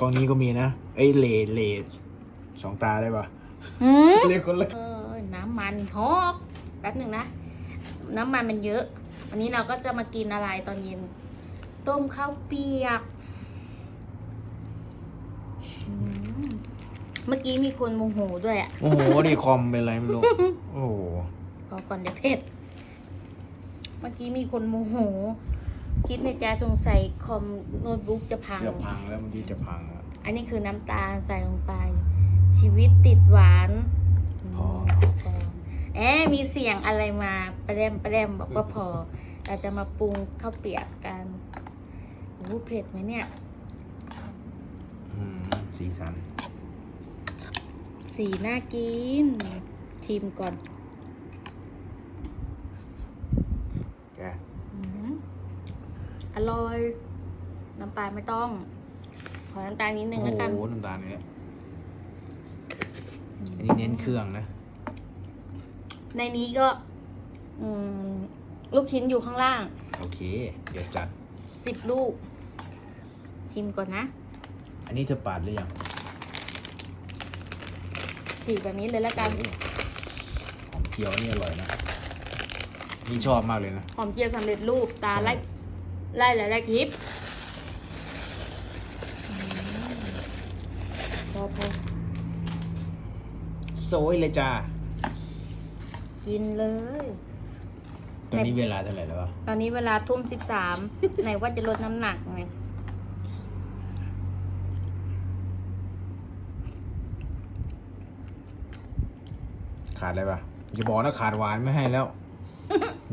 กล้องนี้ก็มีนะไอ้ยเลเลสองตาได้ปะหืมเลคนละเออน้ำมันฮอกแป๊บหนึ่งนะ น้ำมันมันเยอะ วันนี้เราก็จะมากินอะไรตอนเย็น ต้มข้าวเปียกอืมเมื่อกี้มีคนโมโหด้วยอะ โอ้โหนี่คอมเป็นไรไม่รู้ โอ้โหพอก่อนเดี๋ยวเผ็ด เมื่อกี้มีคนโมโห คิดในใจสงสัยคอมโน้ตบุ๊กจะพัง จะพังแล้วเมื่อกี้จะพังอะอันนี้คือน้ำตาลใส่ลงไป ชีวิตติดหวานพอพอแอบมีเสียงอะไรมาประเดมประเดมบอกว่าพอเราจะมาปรุงข้าวเปียกกันโอ้โหเผ็ดไหมเนี่ยอืมสีสัน สีน่ากินชิมก่อน แก อืม อร่อย น้ำปลาไม่ต้อง ขอน้ำตาลนิดนึโอ้งแล้วกันโหน้ำตาลเนี่ยอันนี้เน้นเครื่องนะ ในนี้ก็ อืม ลูกชิ้นอยู่ข้างล่าง โอเค เดี๋ยวจัด สิบลูก ชิมก่อนนะ อันนี้เธอปาดหรือยังฉีกแบบนี้เลยแล้วกัน หอมเจียวนี่อร่อยนะ นี่ชอบมากเลยนะ หอมเจียวสำเร็จรูปตาใช่ไล่ ไล่หลายไล่คลิปพอพอโซยเลยจ้า กินเลย ตอนนี้เวลาเท่าไหร่แล้ววะ ตอนนี้เวลาทุ่มสิบสาม ไหนว่าจะลดน้ำหนักไงขาดอะไรปะอย่าบอกนะขาดหวานไม่ให้แล้ว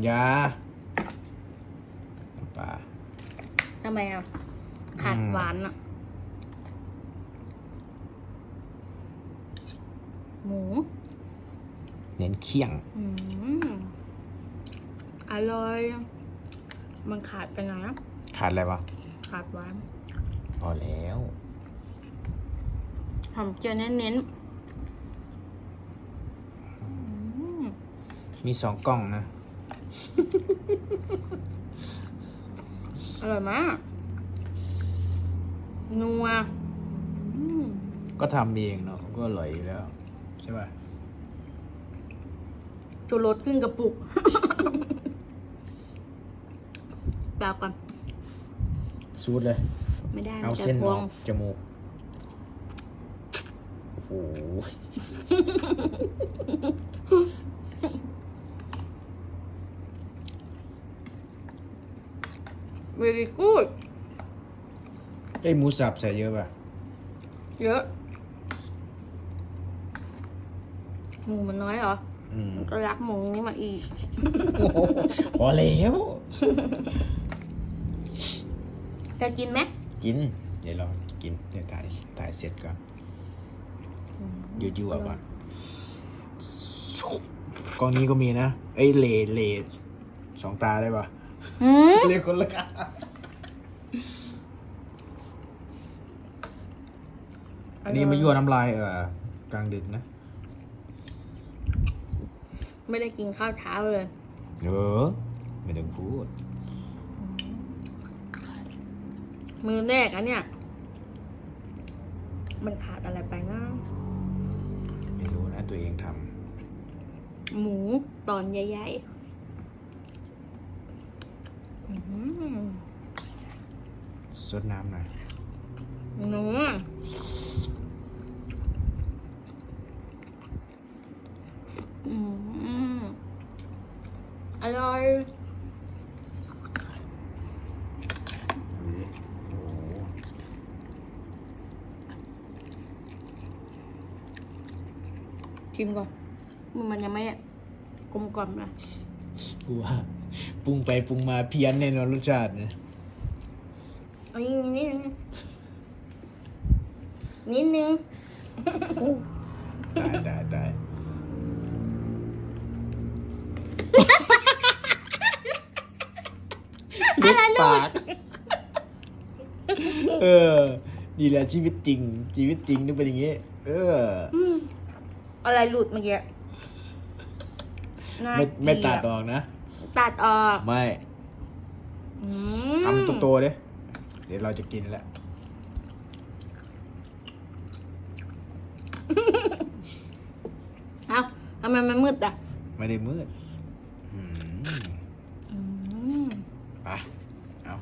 อย่าน้ำปลา ทำไมอะ ขาดอืมหวานอะ หมู เน้นเคี่ยง อืมอร่อย มันขาดไปไหนอะขาดอะไรปะขาดหวานพอแล้วหอมเจียวเน้นๆอืมมีสองกล้องนะ อร่อยมาก นัวอืมก็ทำเองเนาะก็อร่อยอยู่แล้ว ใช่ป่ะชูรสขึ้นกระปุก เปล่าก่อนซูดเลย ไม่ได้เอาจะเส้นพอวองกจมูก โอ้โห เวลีกูดไอ้ยหมูสับใส่เยอะป่ะ เยอะ หมูมันน้อยเหรอ อืม ก็รักหมูนี่มาอีก โอ้โหพอแล้วจะกินไหมกิน เดี๋ยวเรากินเดี๋ยวถ่ายถ่ายเสร็จก่อนยูยูอะก่อนกล้องนี้ก็มีนะไอ้ยเลเลสองตาได้ปะ หืมเลคนละกาอันนี้มายั่วน้ำลายเออกลางดึกนะไม่ได้กินข้าวเช้าเลยเออไม่ต้องพูด มือแรกอันเนี้ยมันขาดอะไรไปนะไม่รู้นะตัวเองทหมูตอนใหญ่ๆ อื้อหือำซดน้ำหน่อยหนูอืมอร่อยดูดิโอ้โหชิมก่อนมันยังไม่กลมกล่อมนะกูว่าป รุงไปปรุงมาเพี้ยนแน่นอนรสชาติเนี่ยเอาอีกนิดนึงนิดนึงได้ได้ได้ลูกปากเออนี่แหละชีวิตจริง ชีวิตจริงต้องเป็นอย่างงี้เอออืมอะไรหลุดเมื่อกี้น่าไม่ไม่เกลีตัยดออกนะ ตัดออกไม่อืมทำตัวโตๆดิเดี๋ยวเราจะกินแล้ว เอาทำไมมันมืดอะไม่ได้มืดอืมอืไปเอา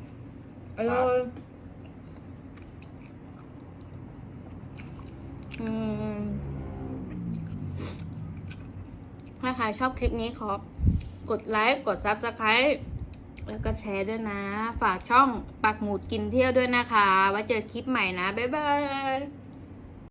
ยอืมถ้าใชอบคลิปนี้ครับ กดไลค์กดซับสไคร b ์แล้วก็แชร์ด้วยนะ ฝากช่องปักหมุดกินเที่ยวด้วยนะคะ ไว้เจอคลิปใหม่นะ บ๊ายบาย